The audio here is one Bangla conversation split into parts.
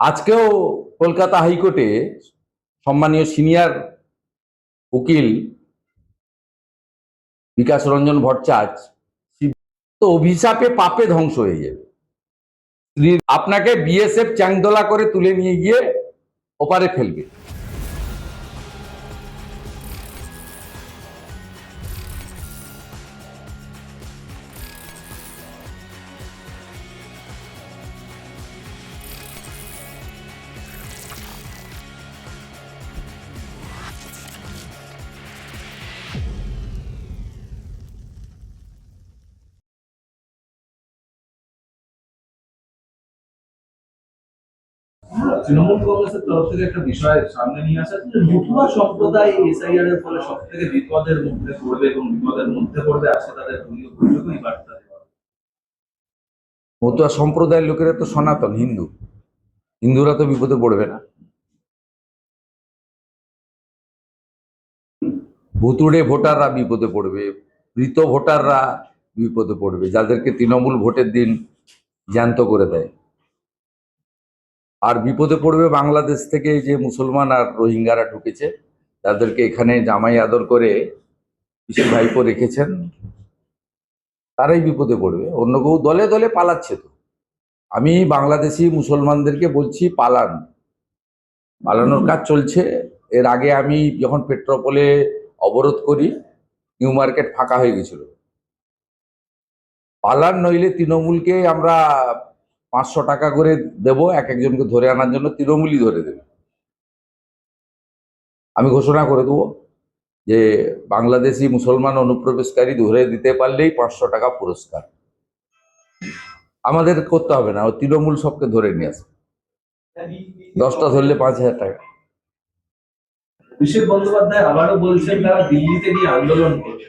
আজকেও কলকাতা হাইকোর্টে সম্মানীয় সিনিয়র উকিল বিকাশ রঞ্জন ভট্টাচার্য তো অভিশাপে পাপে ধ্বংস হয়ে যাবে। আপনাকে বিএসএফ চ্যাংদোলা করে তুলে নিয়ে গিয়ে ওপারে ফেলবে। তৃণমূল কংগ্রেসের তরফ থেকে একটা বিষয় সামনে নিয়ে আসা সম্প্রদায় এসআইআর এর ফলে সব থেকে বিপদের মধ্যে পড়বে এবং বিপদের মধ্যে পড়বে আজকে তাদের বার্তা মতুয়া সম্প্রদায়ের লোকেরা তো সনাতন, হিন্দু। হিন্দুরা তো বিপদে পড়বে না। ভুতুড়ে ভোটাররা বিপদে পড়বে, মৃত ভোটাররা বিপদে পড়বে, যাদেরকে তৃণমূল ভোটের দিন জ্যান্ত করে দেয়। আর বিপদে পড়বে বাংলাদেশ থেকে যে মুসলমান আর রোহিঙ্গারা ঢুকেছে, তাদেরকে এখানে জামাই আদর করে পিসি ভাইপো রেখেছেন। তারাই বিপদে পড়বে। অন্য কেউ দলে দলে পালাচ্ছে তো। আমি বাংলাদেশি মুসলমানদেরকে বলছি, পালান। পালানোর কাজ চলছে। এর আগে আমি যখন পেট্রোপোলে অবরোধ করি, নিউ মার্কেট ফাঁকা হয়ে গেছিল। পালান নইলে তৃণমূলকে আমরা পাঁচশো টাকা করে দেব এক একজনকে ধরে আনার জন্য তৃণমূলই ধরে দেবে। আমি ঘোষণা করে দেবো যে বাংলাদেশি মুসলমান অনুপ্রবেশকারী ধরে দিতে পারলেই পাঁচশো টাকা পুরস্কার। আমাদের করতে হবে না ও তৃণমূল সবকে ধরে নিয়ে আসবে। দশটা ধরলে পাঁচ হাজার টাকা। অভিষেক বন্দ্যোপাধ্যায় আবারও বলছেন তারা দিল্লিতে গিয়ে আন্দোলন করবে।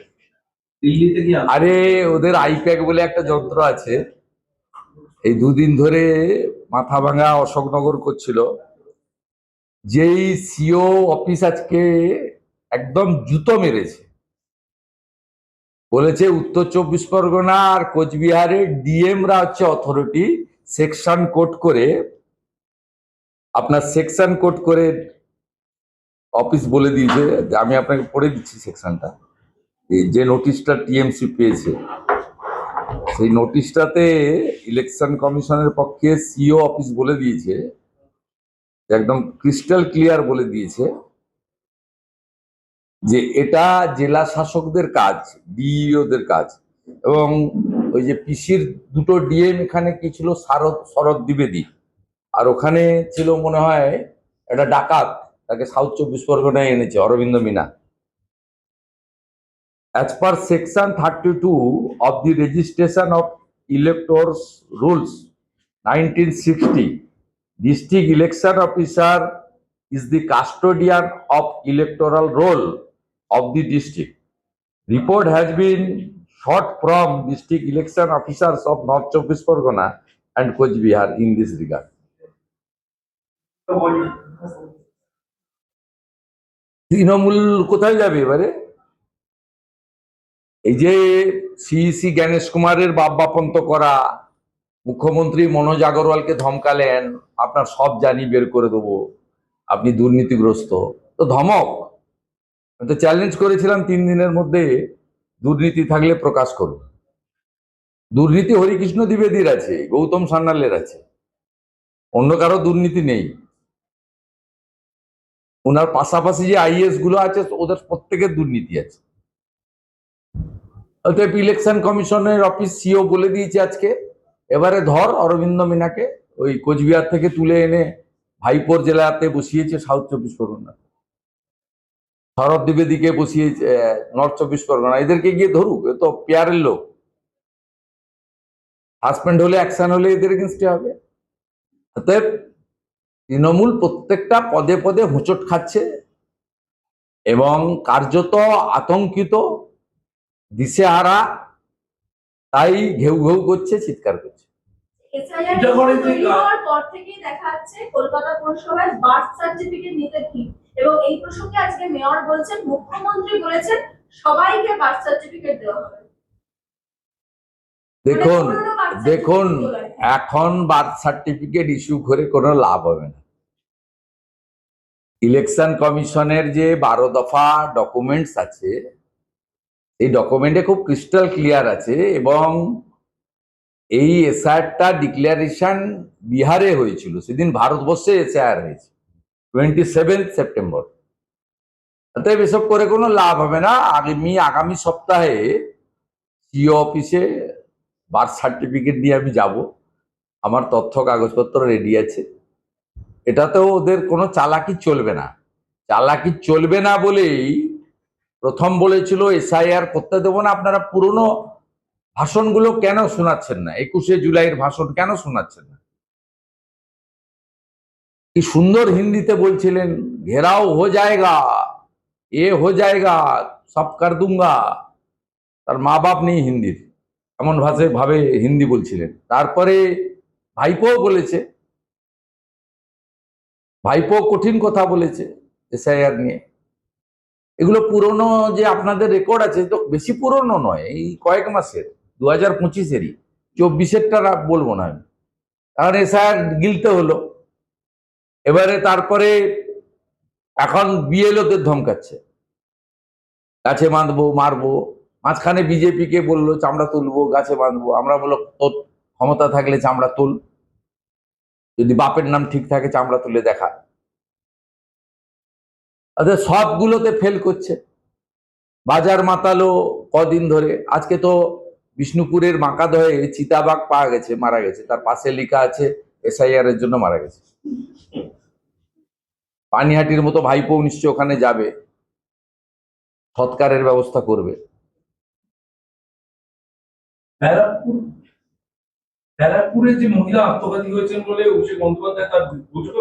দিল্লিতে গিয়ে আরে ওদের আইপ্যাক বলে একটা যন্ত্র আছে। এই দুদিন ধরে মাথা ভাঙা অশোকনগর করছিল। যেই সিও অফিস আজকে একদম জুতো মেরেছে। বলেছে উত্তর চব্বিশ পরগনা আর কোচবিহারের ডিএমরা হচ্ছে অথরিটি সেকশন কোড করে, আপনার সেকশন কোড করে অফিস বলে দিয়েছে। আমি আপনাকে পড়ে দিচ্ছি সেকশনটা। যে নোটিশটা টিএমসি পেয়েছে। সেই নোটিশটাতে ইলেকশন কমিশনের পক্ষে সিও অফিস বলে দিয়েছে, একদম ক্রিস্টাল ক্লিয়ার বলে দিয়েছে, যে এটা জেলা শাসকদের কাজ, ডিইওদের কাজ। এবং ওই যে পিসির দুটো ডিএম এখানে কি ছিল শারদ শরৎ দ্বিবেদী। আর ওখানে ছিল মনে হয় একটা ডাকাত, তাকে সাউথ চব্বিশ পরগনায় এনেছে, Aurobindo Mina. As per section 32 of the registration of electors rules 1960 district election officer is the custodian of electoral roll of the district report has been sought from district election officers of north chobbish pargana and Bihar in this regard Trinamool কোথায় যাবে এবারে এই যে সিইসি জ্ঞানেশ কুমারের বাপ বাপন্ত করা মুখ্যমন্ত্রী মনোজ আগরওয়ালকে ধমকালেন, আপনার সব জানি বের করে দেবো, আপনি দুর্নীতিগ্রস্ত। তো ধমক তো চ্যালেঞ্জ করেছিলাম তিন দিনের মধ্যে, দুর্নীতি থাকলে প্রকাশ করুন। দুর্নীতি হরিকৃষ্ণ দ্বিবেদীর আছে, গৌতম সান্যালের আছে। অন্য কারও দুর্নীতি নেই। ওনার পাশাপাশি যে আইএসগুলো আছে, ওদের প্রত্যেকের দুর্নীতি আছে। অতএব ইলেকশন কমিশনের অফিস সিও বলে দিয়েছে আজকে। এবারে ধর অরবিন্দ মিনাকে ওই কোচবিহার থেকে তুলে এনে ভাইপোর জেলাতে বসিয়েছে সাউথ চব্বিশ পরগনা। শরৎ দ্বিবেদীকে বসিয়েছে নর্থ চব্বিশ পরগনা। এদেরকে গিয়ে ধরুক, এ তো পেয়ারের লোক। হাজব্যান্ড হলে অ্যাকশন হলে এদের এগেনস্টে হবে। অতএব তৃণমূল প্রত্যেকটা পদে পদে হোঁচট খাচ্ছে এবং কার্যত আতঙ্কিত দিশেহারা তাই ঘেউ ঘেউ করছে চিৎকার করছে। এসআইআর এটা করে যে তৈরি কা- হওয়ার পর থেকেই দেখা যাচ্ছে কলকাতা পৌরসভায় বার্থ সার্টিফিকেট নিতে ভিড়। এবং এই প্রসঙ্গে আজকে মেয়র বলছেন মুখ্যমন্ত্রী বলেছেন সবাইকে বার্থ সার্টিফিকেট দেওয়া হবে। দেখুন দেখুন এখন বার্থ সার্টিফিকেট ইস্যু করে কোনো লাভ হবে না। ইলেকশন কমিশনের যে বারো দফা ডকুমেন্টস আছে এই ডকুমেন্টে খুব ক্রিস্টাল ক্লিয়ার আছে এবং এই এসআরটা ডিক্লারেশন বিহারে হয়েছিল। সেদিন ভারতবর্ষে এসআর হয়েছে টোয়েন্টি সেভেন্থ সেপ্টেম্বর অতএব এসব করে কোনো লাভ হবে না। আগামী আগামী সপ্তাহে সিও অফিসে বার্থ সার্টিফিকেট নিয়ে আমি যাব। আমার তথ্য, কাগজপত্র রেডি আছে। এটাতেও ওদের কোনো চালাকি চলবে না। চালাকি চলবে না বলেই প্রথম বলেছিল, এসআইআর করতে দেবো না। আপনারা পুরনো ভাষণগুলো কেন শোনাচ্ছেন না? একুশে জুলাইয়ের ভাষণ কেন শোনাচ্ছেন না? কি সুন্দর হিন্দিতে বলছিলেন, ঘেরাও হো জায়গা, এ হো জায়গা, সব কার দুঙ্গা। তার মা বাপ নেই হিন্দির, এমন ভাষায় ভাবে হিন্দি বলছিলেন। তারপরে ভাইপো বলেছে, ভাইপো কঠিন কথা বলেছে এসআইআর নিয়ে। এগুলো পুরনো যে আপনাদের রেকর্ড আছে, তো বেশি পুরনো নয়, এই কয়েক মাসের দু হাজার পঁচিশেরই চব্বিশেরটা বলব না আমি। কারণ এসআইআর গিলতে হলো। এবারে তারপরে এখন বিএলওদের ধমকাচ্ছে। গাছে বাঁধবো, মারবো, মাঝখানে বিজেপিকে বলল, চামড়া তুলবো, গাছে বাঁধবো। আমরা বলল, তোর ক্ষমতা থাকলে চামড়া তুল। যদি বাপের নাম ঠিক থাকে, চামড়া তুলে দেখা। তাদের সবগুলোতে ফেল করছে। বাজার মাতালো কদিন ধরে। আজকে তো বিষ্ণুপুরের মাকাদহে চিতাবাঘ পাওয়া গেছে, মারা গেছে। তার পাশে লেখা আছে এসআইআর এর জন্য মারা গেছে। পানিহাটির মতো ভাইপো নিশ্চয় ওখানে যাবে। সৎকারের ব্যবস্থা করবে। ব্যারাকপুর যে মহিলা আত্মঘাতী হয়েছেন বলে অভিষেক বন্দ্যোপাধ্যায় তার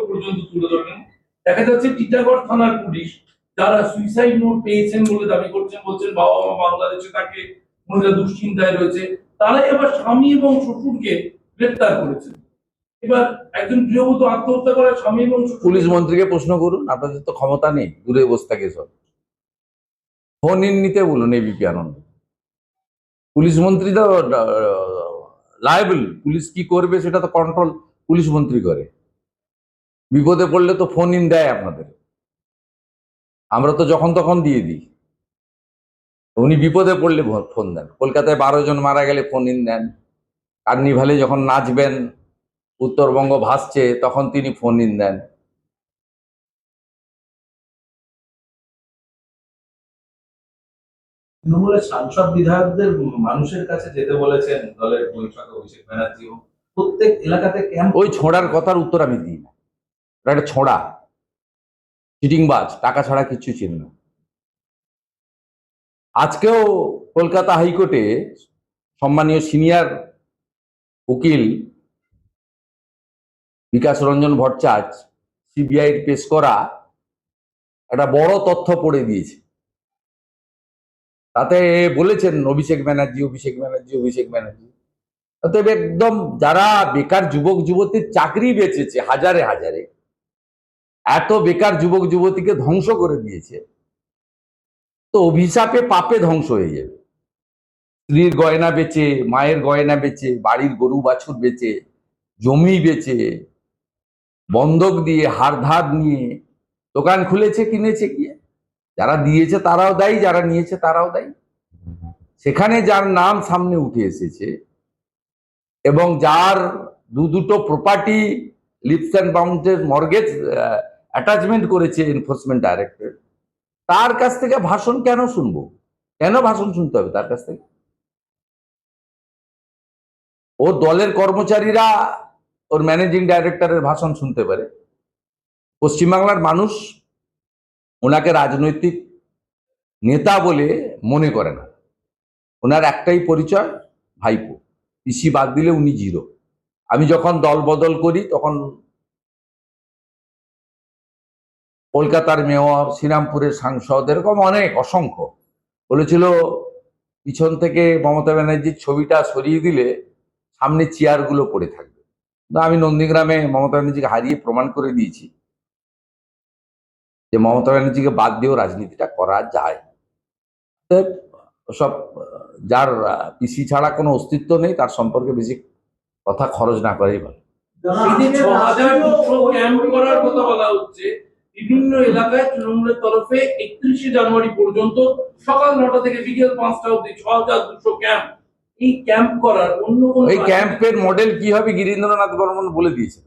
পর্যন্ত তুলে ধরলেন। দেখা যাচ্ছে টিটাগড় থানার পুলিশ যারা সুইসাইড নোট পেয়েছেন বলে দাবি করছেন, বলছেন বাবা মা বাংলাদেশে তাকে মহিলা দুশ্চিন্তায় রয়েছে। তারাই আবার স্বামী এবং শ্বশুরকে গ্রেপ্তার করেছেন এবার একজন গৃহবধূ আত্মহত্যা করে স্বামী এবং পুলিশ মন্ত্রীকে প্রশ্ন করুন, আপনাদের তো ক্ষমতা নেই, দূরে বসে থাকে সব। ফোন ইন নিতে বলুন এবিপি আনন্দ। পুলিশ মন্ত্রী তো লাইবল পুলিশ কি করবে সেটা তো কন্ট্রোল পুলিশ মন্ত্রী করে। বিপদে পড়লে তো ফোন ইন দেয় আপনাদের। আমরা তো যখন তখন দিয়ে দিই। উনি বিপদে পড়লে ফোন দেন। কলকাতায় বারো জন মারা গেলে ফোন ইন দেন। কার্নিভালে যখন নাচবেন উত্তরবঙ্গ ভাসছে তখন তিনি ফোন ইন দেন। তৃণমূলের সাংসদ বিধায়কদের মানুষের কাছে যেতে বলেছেন দলের বৈঠকে অভিষেক ব্যানার্জিও। প্রত্যেক এলাকাতে ক্যাম্প ওই ছোঁড়ার কথার উত্তর আমি দিই না। ওটা একটা ছোঁড়া। চিটিংবাজ, টাকা ছাড়া কিচ্ছু ছিল না। আজকেও কলকাতা হাইকোর্টে সম্মানীয় সিনিয়র উকিল বিকাশ রঞ্জন ভট্টাচার্য সিবিআই পেশ করা একটা বড় তথ্য পড়ে দিয়েছে। তাতে বলেছেন অভিষেক ব্যানার্জি অভিষেক ব্যানার্জি অভিষেক ব্যানার্জি। অতএব একদম যারা বেকার যুবক যুবতীর চাকরি বেঁচেছে হাজারে হাজারে এত বেকার যুবক যুবতীকে ধ্বংস করে দিয়েছে। তো অভিশাপে পাপে ধ্বংস হয়ে যাবে। স্ত্রীর গয়না বেচে, মায়ের গয়না বেচে, বাড়ির গরু বাছুর বেচে, জমি বেচে, বন্ধক দিয়ে হার ধার নিয়ে, দোকান খুলেছে, কিনেছে গিয়ে যারা দিয়েছে তারাও দেয়, যারা নিয়েছে তারাও দেয়। সেখানে যার নাম সামনে উঠে এসেছে এবং যার দু দুটো প্রপার্টি লিপস অ্যান্ড বাউন্ডের মর্গেজ অ্যাটাচমেন্ট করেছে এনফোর্সমেন্ট ডাইরেক্টর তার কাছ থেকে ভাষণ কেন শুনব? কেন ভাষণ শুনতে হবে তার কাছ থেকে? ও দলের কর্মচারীরা ওর ম্যানেজিং ডাইরেক্টরের ভাষণ শুনতে পারে। পশ্চিমবাংলার মানুষ ওনাকে রাজনৈতিক নেতা বলে মনে করে না। ওনার একটাই পরিচয়, ভাইপো। পিসি বাদ দিলে উনি জিরো আমি যখন দল বদল করি তখন কলকাতার মেয়র, শ্রীরামপুরের সাংসদ, এরকম অনেক, অসংখ্য। বলেছিল, পিছন থেকে মমতা ব্যানার্জির ছবিটা সরিয়ে দিলে সামনে চেয়ারগুলো পড়ে থাকবে। আমি নন্দীগ্রামে মমতা ব্যানার্জিকে হারিয়ে প্রমাণ করে দিয়েছি যে মমতা ব্যানার্জিকে বাদ দিয়েও রাজনীতিটা করা যায়। ওসব যার, পিসি ছাড়া কোনো অস্তিত্ব নেই, তার সম্পর্কে বেশি কথা খরচ না করেই ভালো। এই বিভিন্ন এলাকায় তৃণমূলের তরফে একত্রিশে জানুয়ারি পর্যন্ত সকাল নটা থেকে বিকেল পাঁচটা অব্দি ছ হাজার দুশো ক্যাম্প। এই ক্যাম্প করার অন্য কোন ওই ক্যাম্পের মডেল কি হবে গিরীন্দ্রনাথ বর্মন বলে দিয়েছিল।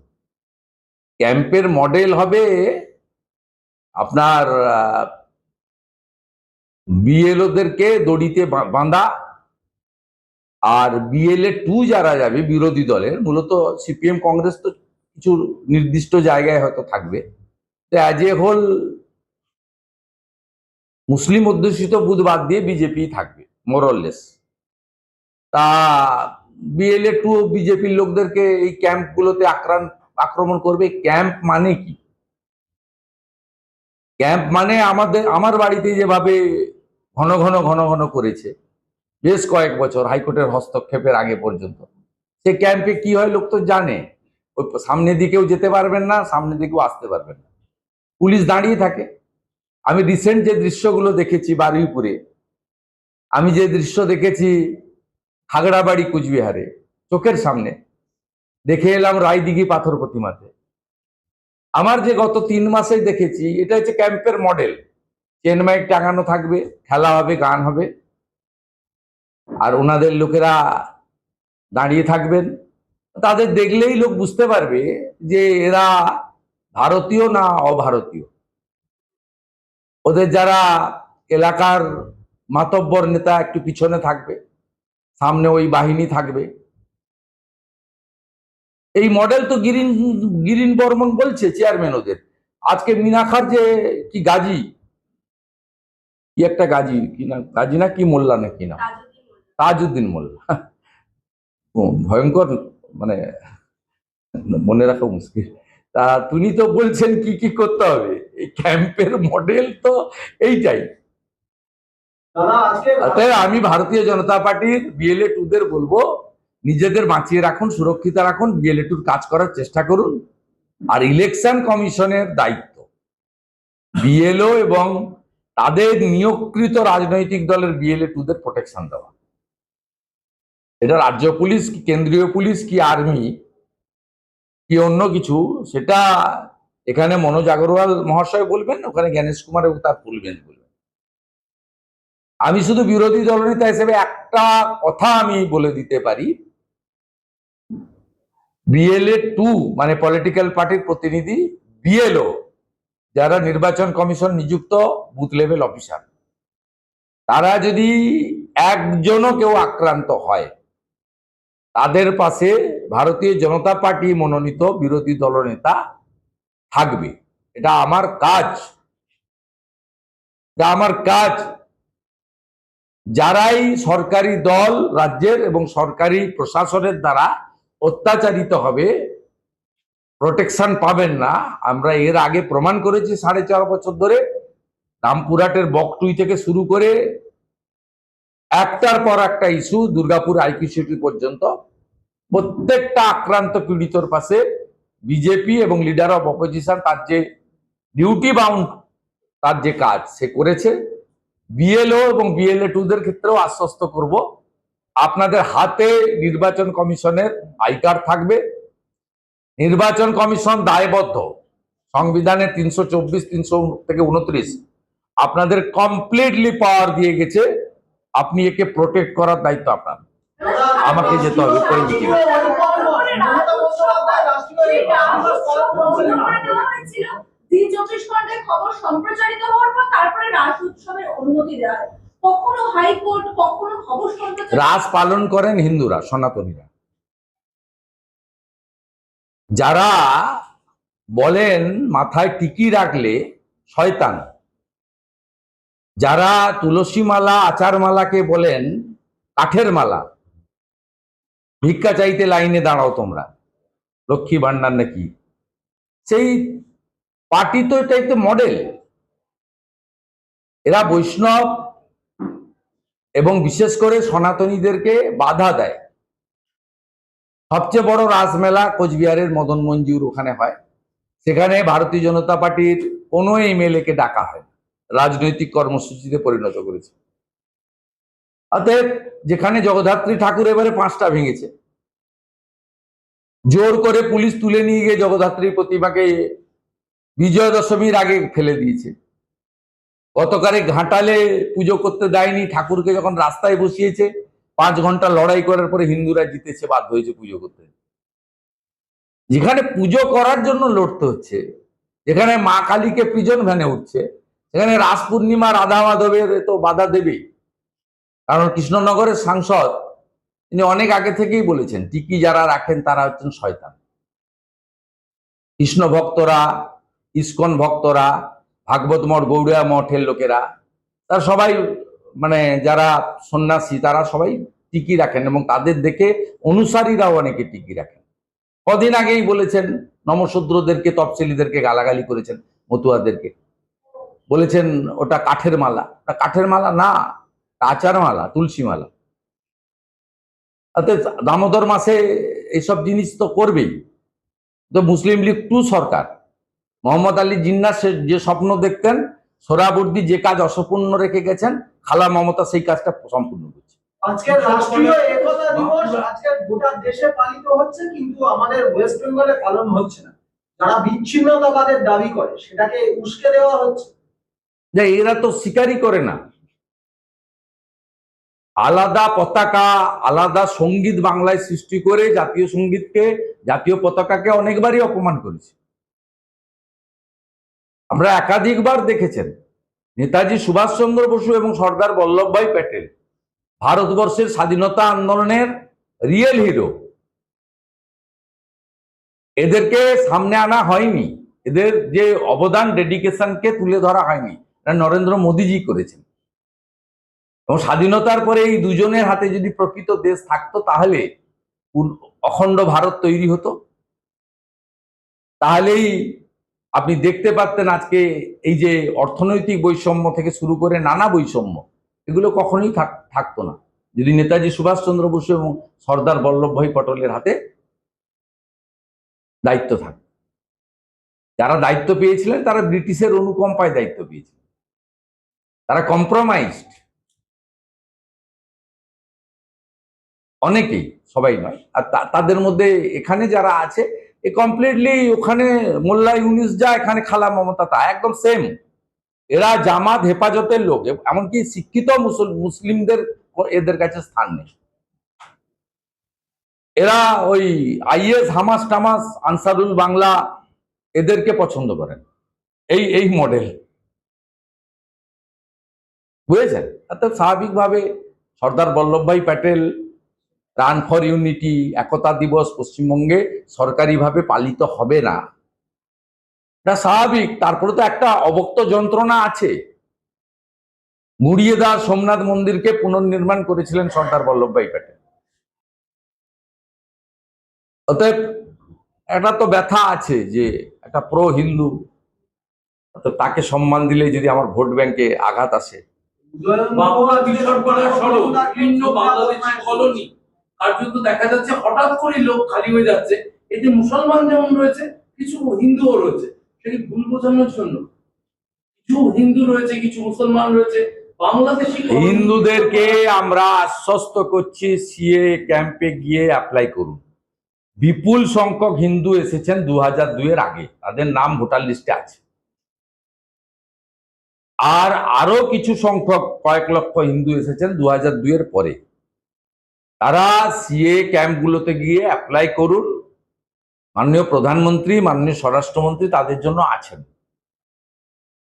ক্যাম্পের মডেল হবে আপনার বিএলওদেরকে দড়িতে বাঁধা আর বিএলএ টু যারা যাবে বিরোধী দলের মূলত সিপিএম কংগ্রেস তো কিছু নির্দিষ্ট জায়গায় হয়তো থাকবে। অ্যাজ এ হোল মুসলিম অধ্যুষিত বুধ বাদ দিয়ে বিজেপি থাকবে মোরললেস তা বিএলএ টু বিজেপির লোকদেরকে এই ক্যাম্পগুলোতে আক্রান্ত আক্রমণ করবে। ক্যাম্প মানে কি? ক্যাম্প মানে আমাদের, আমার বাড়িতে যেভাবে ঘন ঘন ঘন ঘন করেছে, বেশ কয়েক বছর হাইকোর্টের হস্তক্ষেপের আগে পর্যন্ত। সে ক্যাম্পে কি হয় লোক তো জানে। ওই সামনের দিকেও যেতে পারবেন না, সামনের দিকেও আসতে পারবেন না। পুলিশ দাঁড়িয়ে থাকে। আমি রিসেন্ট যে দৃশ্যগুলো দেখেছি বারুইপুরে, আমি যে দৃশ্য দেখেছি খাগড়াবাড়ি, কুচবিহারে, চোখের সামনে, দেখে এলাম রায়দিঘি পাথর প্রতিমাতে। আমার যে গত তিন মাসে দেখেছি, এটা হচ্ছে ক্যাম্পের মডেল চেনমাইক টাঙানো থাকবে, খেলা হবে, গান হবে। আর ওনাদের লোকেরা দাঁড়িয়ে থাকবেন। তাদের দেখলেই লোক বুঝতে পারবে যে এরা ভারতীয় না অভারতীয়? ওদের যারা এলাকার মাতব্বর নেতা একটু পিছনে থাকবে, সামনে ওই বাহিনী থাকবে। এই মডেল তো গিরিন গিরিন বর্মন বলছে চেয়ারম্যান ওদের। আজকে মিনাখার যে কি গাজী? কি একটা গাজী, কি না, গাজী না কি মোল্লা না কি না? তাজউদ্দিন মোল্লা। ভয়ঙ্কর মানে মনে রাখা মুশকিল। তা তিনি তো বলছেন কি কি করতে হবে? এই ক্যাম্পের মডেল তো এইটাই। অতএব আমি ভারতীয় জনতা পার্টির বিএলএ টুদের বলব নিজেদের বাঁচিয়ে রাখুন সুরক্ষিত রাখুন বিএলএ টুর কাজ করার চেষ্টা করুন। আর ইলেকশন কমিশনের দায়িত্ব। বিএলও এবং তাদের নিয়োগকৃত রাজনৈতিক দলের বিএলএ টুদের প্রোটেকশন দেওয়া। এটা রাজ্য পুলিশ কি কেন্দ্রীয় পুলিশ কি আর্মি কি অন্য কিছু? সেটা এখানে মনোজ আগরওয়াল মহাশয় বলবেন, ওখানে জ্ঞানেশ কুমার এবং তার বেঞ্চ বলবেন। আমি শুধু বিরোধী দলনেতা হিসেবে একটা কথা আমি বলে দিতে পারি। বিএলএ টু মানে পলিটিক্যাল পার্টির প্রতিনিধি, বিএলও, যারা নির্বাচন কমিশন নিযুক্ত, বুথ লেভেল অফিসার। তারা যদি একজনও কেউ আক্রান্ত হয় তাদের পাশে ভারতীয় জনতা পার্টি মনোনীত বিরোধী দলনেতা থাকবে। এটা আমার কাজ। এটা আমার কাজ। যারাই সরকারি দল, রাজ্যের এবং সরকারি প্রশাসনের দ্বারা অত্যাচারিত হবে প্রোটেকশন পাবেন না। আমরা এর আগে প্রমাণ করেছি সাড়ে চার বছর ধরে। রামপুরহাটের বকটুই থেকে শুরু করে একটার পর একটা ইস্যু দুর্গাপুর আইকিউসিটি পর্যন্ত প্রত্যেকটা আক্রান্ত পীড়িতর পাশে বিজেপি এবং লিডার অফ অপোজিশন তার যে ডিউটি বাউন্ড তার যে কাজ সে করেছে। বিএলও এবং বিএলএ টুদের ক্ষেত্রেও আশ্বস্ত করব। আপনাদের হাতে নির্বাচন কমিশনের আই কার্ড থাকবে। নির্বাচন কমিশন দায়বদ্ধ। সংবিধানে তিনশো চব্বিশ, তিনশো থেকে উনত্রিশ আপনাদের কমপ্লিটলি পাওয়ার দিয়ে গেছে। আপনি একে প্রোটেক্ট করার দায়িত্ব আপনার। আমাকে যেতে হবে পরে মিটিং মমতা বন্দ্যোপাধ্যায় রাষ্ট্রীয় সেটা এই বন্ধ করে দেওয়া হয়েছিল। জি চব্বিশ ঘন্টায় খবর সম্প্রচারিত হওয়ার পর তারপরে রাস উৎসবের অনুমতি দেওয়া কখনো হাইকোর্ট কখনো খবর রাস পালন করেন হিন্দুরা, সনাতনীরা। যারা বলেন, মাথায় টিকি রাখলে শয়তান। যারা তুলসী মালা আচার মালাকে বলেন, কাঠের মালা, ভিক্ষা চাইতে লাইনে দাঁড়াও তোমরা। লক্ষ্মী ভান্ডার নাকি? সেই পার্টি তো এটাই তো মডেল। এরা বৈষ্ণব এবং বিশেষ করে সনাতনীদেরকে বাধা দেয়। সবচেয়ে বড় রাসমেলা কোচবিহারের মদন মঞ্জুর ওখানে হয়। সেখানে ভারতীয় জনতা পার্টির কোনো এমএলএ কে ডাকা হয়। রাজনৈতিক কর্মসূচিতে পরিণত করেছে। অতএব যেখানে জগদ্ধাত্রী ঠাকুর এবারে পাঁচটা ভেঙেছে। জোর করে পুলিশ তুলে নিয়ে গিয়ে জগদ্ধাত্রীর প্রতিমাকে বিজয় দশমীর আগে ফেলে দিয়েছে। গতকালে ঘাটালে পুজো করতে দেয়নি, ঠাকুরকে যখন রাস্তায় বসিয়েছে, পাঁচ ঘণ্টা লড়াই করার পরে হিন্দুরা জিতেছে, বাধ্য হয়েছে পুজো করতে। যেখানে পুজো করার জন্য লড়তে হচ্ছে, যেখানে মা কালীকে প্রিজন ভ্যানে উঠছে সেখানে রাস পূর্ণিমা, রাধা মাধবের তো বাধা দেবেই। কারণ কৃষ্ণনগরের সাংসদ, তিনি অনেক আগে থেকেই বলেছেন, টিকি যারা রাখেন তারা হচ্ছেন শয়তান। কৃষ্ণ ভক্তরা, ইস্কন ভক্তরা, ভাগবত মঠ, গৌড়িয়া মঠের লোকেরা, তারা সবাই মানে যারা সন্ন্যাসী, তারা সবাই টিকি রাখেন এবং তাদের দেখে অনুসারীরাও অনেকে টিকি রাখেন। কদিন আগেই বলেছেন, নমশূদ্রদেরকে তফসিলিদেরকে গালাগালি করেছেন, মতুয়াদেরকে। বলেছেন ওটা কাঠের মালা। ওটা কাঠের মালা না আচার মালা, তুলসী মালা। দামোদর মাসে এইসব জিনিস তো করবেই। তো মুসলিম লীগ টু সরকার। মোহাম্মদ আলী জিন্না যে স্বপ্ন দেখতেন, সোরাবর্দি যে কাজ অসম্পূর্ণ রেখে গেছেন, খালা মমতা সেই কাজটা সম্পূর্ণ করছে। আজকে যারা বিচ্ছিন্নতাবাদের দাবি করে, সেটাকে উস্কে দেওয়া হচ্ছে। যে এরা তো স্বীকারই করে না। আলাদা পতাকা, আলাদা সংগীত বাংলায় সৃষ্টি করে জাতীয় সঙ্গীতকে, জাতীয় পতাকাকে অনেকবারই অপমান করেছে। আমরা একাধিকবার দেখেছেন নেতাজি সুভাষচন্দ্র বসু এবং সর্দার বল্লভভাই প্যাটেল ভারতবর্ষের স্বাধীনতা আন্দোলনের রিয়েল হিরো এদেরকে সামনে আনা হয়নি। এদের যে অবদান ডেডিকেশনকে তুলে ধরা হয়নি। নরেন্দ্র মোদীজি করেছেন। এবং স্বাধীনতার পরে এই দুজনের হাতে যদি প্রকৃত দেশ থাকতো, তাহলে অখণ্ড ভারত তৈরি হতো। তাহলেই আপনি দেখতে পারতেন আজকে এই যে অর্থনৈতিক বৈষম্য থেকে শুরু করে নানা বৈষম্য, এগুলো কখনোই থাক- থাকতো না। যদি নেতাজি সুভাষচন্দ্র বসু এবং সর্দার বল্লভভাই পটেলের হাতে দায়িত্ব থাকতো। যারা দায়িত্ব পেয়েছিলেন, তারা ব্রিটিশের অনুকম্পায় দায়িত্ব পেয়েছিলেন। তারা কম্প্রোমাইজড অনেকেই, সবাই নয়। আর তাদের মধ্যে এখানে যারা আছে, এ কমপ্লিটলি ওখানে মোল্লা ইউনিস যা, এখানে খালা মমতা তা, একদম সেম এরা জামাত হেফাজতের লোক এমনকি শিক্ষিত মুসলিমদের এদের কাছে স্থান নেই। এরা ওই আইএস, হামাস টামাস, আনসারুল বাংলা, এদেরকে পছন্দ করেন। এই এই মডেল বুঝেছেন অর্থাৎ স্বাভাবিকভাবে Sardar Vallabhbhai Patel, run for unity, একতা দিবস পশ্চিমবঙ্গে সরকারিভাবে পালিত হবে না। এটা স্বাভাবিক। তারপরে তো একটা অবক্ত যন্ত্রণা আছে। মুড়িয়ে সোমনাথ মন্দিরকে পুনর্নির্মাণ করেছিলেন সর্দার বল্লভভাই প্যাটেল। অতএব একটা তো ব্যথা আছে যে একটা প্রো হিন্দু, তাকে সম্মান দিলে যদি আমার ভোট ব্যাংকে আঘাত আসে বাংলা বিসর্জনের সড়ক বিভিন্ন বাংলাদেশি কলোনি। আর দেখা যাচ্ছে হঠাৎ করে লোক খালি হয়ে যাচ্ছে। এতে মুসলমান যেমন রয়েছে কিছু হিন্দুও রয়েছে। সেটি ভুল বোঝানোর জন্য। কিছু হিন্দু রয়েছে কিছু মুসলমান রয়েছে। বাংলাদেশি হিন্দুদেরকে আমরা আশ্বস্ত করছি সিএ ক্যাম্পে গিয়ে অ্যাপ্লাই করুন। বিপুল সংখ্যক হিন্দু এসেছেন দু হাজার দুইয়ের আগে। তাদের নাম ভোটার লিস্টে আছে। আর আরও কিছু সংখ্যক, কয়েক লক্ষ হিন্দু এসেছেন দু হাজার দুইয়ের পরে। তারা সিএ ক্যাম্পগুলোতে গিয়ে অ্যাপ্লাই করুন। মাননীয় প্রধানমন্ত্রী, মাননীয় স্বরাষ্ট্রমন্ত্রী তাদের জন্য আছেন।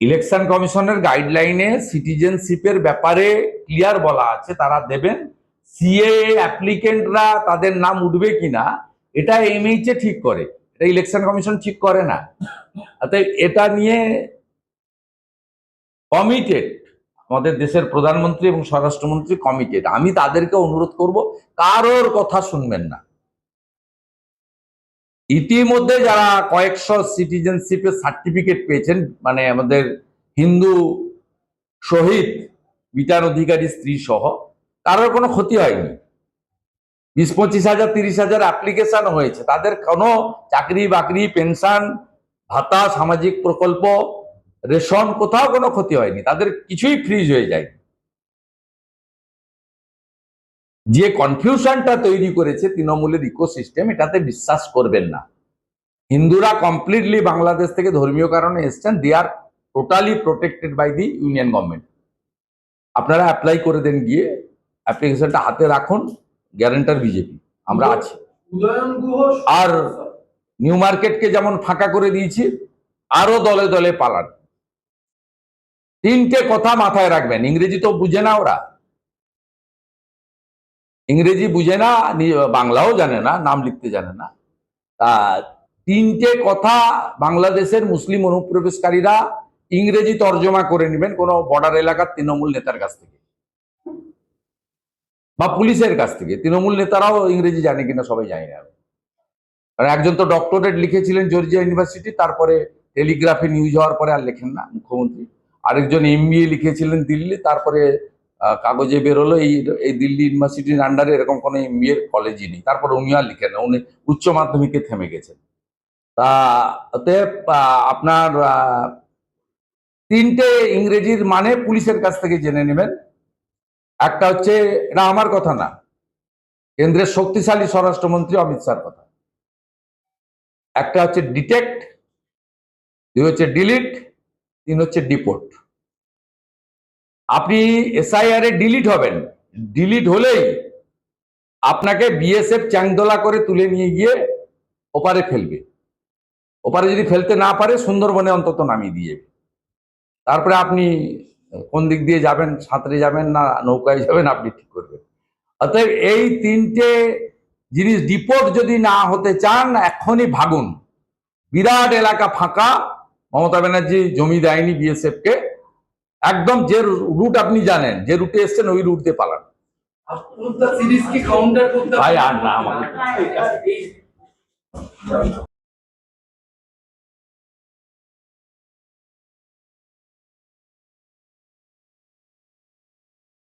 ইলেকশন কমিশনের গাইডলাইনে সিটিজেনশিপের ব্যাপারে ক্লিয়ার বলা আছে, তারা দেবেন। সিএ অ্যাপ্লিকেন্টরা তাদের নাম উঠবে কিনা, এটা এমএইচ ঠিক করে। এটা ইলেকশন কমিশন ঠিক করে না। এটা নিয়ে কমিটেড আমাদের দেশের প্রধানমন্ত্রী এবং স্বরাষ্ট্রমন্ত্রী কমিটেড আমি তাদেরকে অনুরোধ করব, কারোর কথা শুনবেন না। ইতিমধ্যে যারা কয়েকশো সিটিজেনশিপের সার্টিফিকেট পেয়েছেন মানে আমাদের হিন্দু শহীদ, বিচার অধিকারী স্ত্রী সহ, কারোর কোনো ক্ষতি হয়নি। বিশ, পঁচিশ হাজার, তিরিশ হাজার অ্যাপ্লিকেশন হয়েছে। তাদের কোনো চাকরি বাকরি পেনশন ভাতা, সামাজিক প্রকল্প রেশন কোথাও কোনো ক্ষতি হয়নি তাদের কিছুই ফ্রিজ হয়ে যায় যে কনফিউশনটা তৈরি করেছে তৃণমূলের ইকোসিস্টেম এটাতে বিশ্বাস করবেন না। হিন্দুরা কমপ্লিটলি বাংলাদেশ থেকে ধর্মীয় কারণে এসছেন they are totally protected by the union government আপনারা অ্যাপ্লাই করে দেন গিয়ে অ্যাপ্লিকেশনটা হাতে রাখুন গ্যারেন্টার বিজেপি আমরা আছি। উদয়ন আর নিউ মার্কেটকে যেমন ফাঁকা করে দিয়েছি আরও দলে দলে পালান। তিনটে কথা মাথায় রাখবেন। ইংরেজি তো বুঝে না ওরা। ইংরেজি বুঝে না বাংলাও জানে না, নাম লিখতে জানে না। তা তিনটে কথা বাংলাদেশের মুসলিম অনুপ্রবেশকারীরা ইংরেজি তর্জমা করে নেবেন কোনো বর্ডার এলাকার তৃণমূল নেতার কাছ থেকে। বা পুলিশের কাছ থেকে। তৃণমূল নেতারাও ইংরেজি জানে কিনা সবাই জানে না। আর একজন তো ডক্টরেট লিখেছিলেন জর্জিয়া ইউনিভার্সিটি, তারপরে টেলিগ্রাফে নিউজ হওয়ার পরে আর লেখেন না মুখ্যমন্ত্রী। আরেকজন এমবিএ লিখেছিলেন দিল্লি তারপরে কাগজে বেরোলো এই এই দিল্লি ইউনিভার্সিটির আন্ডারে এরকম কোনো এমবিএ কলেজই নেই। তারপরে উনি আর লিখেন না উনি উচ্চ মাধ্যমিকে থেমে গেছেন। তা আহ, আপনার তিনটে ইংরেজির মানে পুলিশের কাছ থেকে জেনে নেবেন। একটা হচ্ছে এটা আমার কথা না কেন্দ্রের শক্তিশালী স্বরাষ্ট্রমন্ত্রী অমিত শাহর কথা। একটা হচ্ছে ডিটেক্ট দুই হচ্ছে ডিলিট তিন হচ্ছে ডিপোর্ট আপনি এসআইআর এ ডিলিট হবেন। ডিলিট হলেই আপনাকে বিএসএফ চ্যাংদোলা করে তুলে নিয়ে গিয়ে ওপারে ফেলবে। ওপারে যদি ফেলতে না পারে, সুন্দরবনে অন্তত নামিয়ে দিয়ে যাবে। তারপরে আপনি কোন দিক দিয়ে যাবেন, সাঁতরে যাবেন না নৌকায় যাবেন, আপনি ঠিক করবেন। অতএব এই তিনটে জিনিস ডিপোর্ট যদি না হতে চান এখনই ভাগুন। বিরাট এলাকা ফাঁকা মমতা ব্যানার্জি জমি দেয়নি বিএসএফ কে একদম যে রুট আপনি জানেন যে রুটে এসছেন ওই রুট দিয়ে পালান। ভাই আর না আমাকে